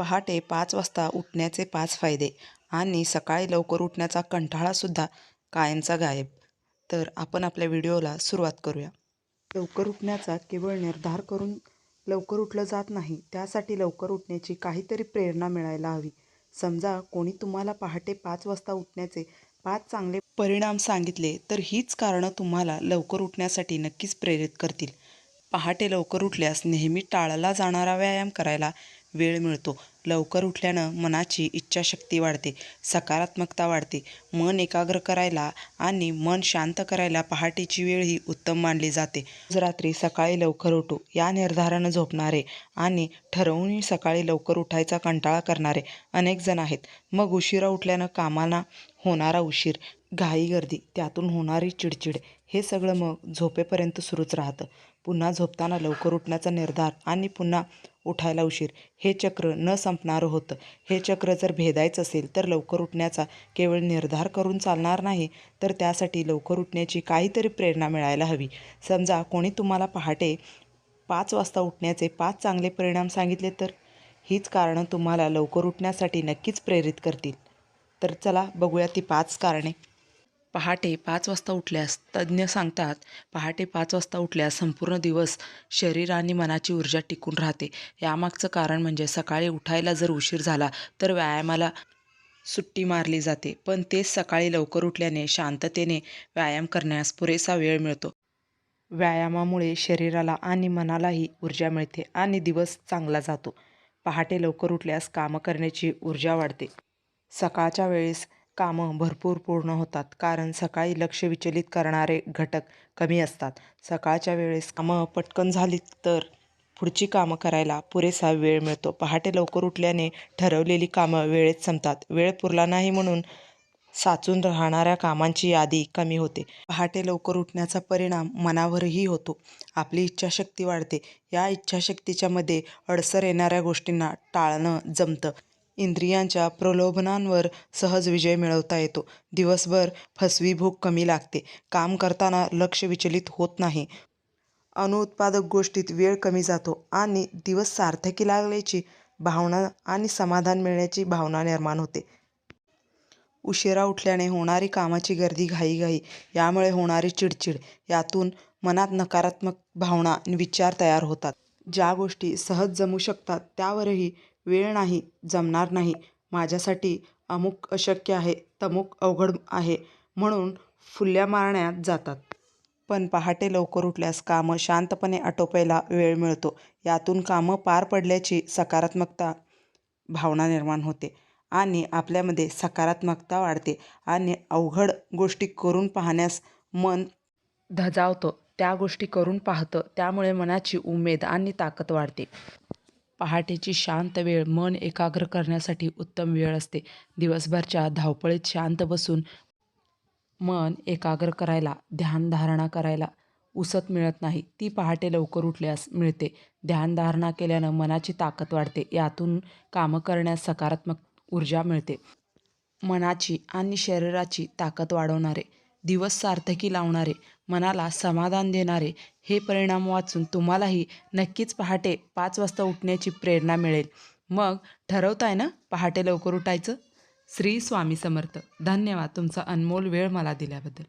पहाटे पाच वाजता उठण्याचे पाच फायदे आणि सकाळी लवकर उठण्याचा कंटाळासुद्धा कायमचा गायब. तर आपण आपल्या व्हिडिओला सुरुवात करूया. लवकर उठण्याचा केवळ निर्धार करून लवकर उठलं जात नाही त्यासाठी लवकर उठण्याची काहीतरी प्रेरणा मिळायला हवी. समजा कोणी तुम्हाला पहाटे पाच वाजता उठण्याचे पाच चांगले परिणाम सांगितले तर हीच कारणं तुम्हाला लवकर उठण्यासाठी नक्कीच प्रेरित करतील. पहाटे लवकर उठल्यास नेहमी टाळला जाणारा व्यायाम करायला वेळ मिळतो. लवकर उठल्यानं मनाची इच्छाशक्ती वाढते सकारात्मकता वाढते. मन एकाग्र करायला आणि मन शांत करायला पहाटेची वेळ ही उत्तम मानली जाते. रात्री सकाळी लवकर उठू या निर्धारानं झोपणारे आणि ठरवूनही सकाळी लवकर उठायचा कंटाळा करणारे अनेक जण आहेत. मग उशिरा उठल्यानं कामाला होणारा उशीर घाई गर्दी त्यातून होणारी चिडचिड हे सगळं मग झोपेपर्यंत सुरूच राहतं. पुन्हा झोपताना लवकर उठण्याचा निर्धार आणि पुन्हा उठायला उशीर हे चक्र न संपणारं होतं. हे चक्र जर भेदायचं असेल तर लवकर उठण्याचा केवळ निर्धार करून चालणार नाही तर त्यासाठी लवकर उठण्याची काहीतरी प्रेरणा मिळायला हवी. समजा कोणी तुम्हाला पहाटे पाच वाजता उठण्याचे पाच चांगले परिणाम सांगितले तर? हीच कारणं तुम्हाला लवकर उठण्यासाठी नक्कीच प्रेरित करतील. तर चला बघूया ती पाच कारणे. पहाटे पाच वाजता उठल्यास तज्ज्ञ सांगतात पहाटे पाच वाजता उठल्यास संपूर्ण दिवस शरीर आणि मनाची ऊर्जा टिकून राहते. यामागचं कारण म्हणजे सकाळी उठायला जर उशीर झाला तर व्यायामाला सुट्टी मारली जाते. पण तेच सकाळी लवकर उठल्याने शांततेने व्यायाम करण्यास पुरेसा वेळ मिळतो. व्यायामामुळे शरीराला आणि मनालाही ऊर्जा मिळते आणि दिवस चांगला जातो. पहाटे लवकर उठल्यास कामं करण्याची ऊर्जा वाढते. सकाळच्या वेळेस कामं भरपूर पूर्ण होतात. कारण सकाळी लक्ष विचलित करणारे घटक कमी असतात. सकाळच्या वेळेस कामं पटकन झाली तर पुढची कामं करायला पुरेसा वेळ मिळतो. पहाटे लवकर उठल्याने ठरवलेली कामं वेळेत संपतात. वेळ पुरला नाही म्हणून साचून राहणाऱ्या कामांची यादी कमी होते. पहाटे लवकर उठण्याचा परिणाम मनावरही होतो. आपली इच्छाशक्ती वाढते. या इच्छाशक्तीच्या मध्ये अडसर येणाऱ्या गोष्टींना टाळणं जमतं. इंद्रियांच्या प्रलोभनांवर सहज विजय मिळवता येतो. दिवसभर फसवी भूक कमी लागते. काम करताना लक्ष विचलित होत नाही. अनुत्पादक गोष्टीत वेळ कमी जातो आणि दिवस सार्थकी लागल्याची भावना आणि समाधान मिळण्याची भावना निर्माण होते. उशिरा उठल्याने होणारी कामाची गर्दी घाईघाई यामुळे होणारी चिडचिड यातून मनात नकारात्मक भावना विचार तयार होतात. ज्या गोष्टी सहज जमू शकतात त्यावरही वेळ नाही जमणार नाही. माझ्यासाठी अमुक अशक्य आहे तमुक अवघड आहे म्हणून फुल्या मारण्यात जातात. पण पहाटे लवकर उठल्यास कामं शांतपणे आटोपायला वेळ मिळतो. यातून कामं पार पडल्याची सकारात्मकता भावना निर्माण होते आणि आपल्यामध्ये सकारात्मकता वाढते आणि अवघड गोष्टी करून पाहण्यास मन धजावतं. त्या गोष्टी करून पाहतं त्यामुळे मनाची उमेद आणि ताकद वाढते. पहाटेची शांत वेळ मन एकाग्र करण्यासाठी उत्तम वेळ असते. दिवसभरच्या धावपळीत शांत बसून मन एकाग्र करायला ध्यानधारणा करायला उसत मिळत नाही. ती पहाटे लवकर उठल्यास मिळते. ध्यानधारणा केल्यानं मनाची ताकद वाढते. यातून कामं करण्यास सकारात्मक ऊर्जा मिळते. मनाची आणि शरीराची ताकद वाढवणारे दिवस सार्थकी लावणारे मनाला समाधान देणारे हे परिणाम वाचून तुम्हालाही नक्कीच पहाटे पाच वाजता उठण्याची प्रेरणा मिळेल. मग ठरवताय ना पहाटे लवकर उठायचं? श्री स्वामी समर्थ. धन्यवाद तुमचा अनमोल वेळ मला दिल्याबद्दल.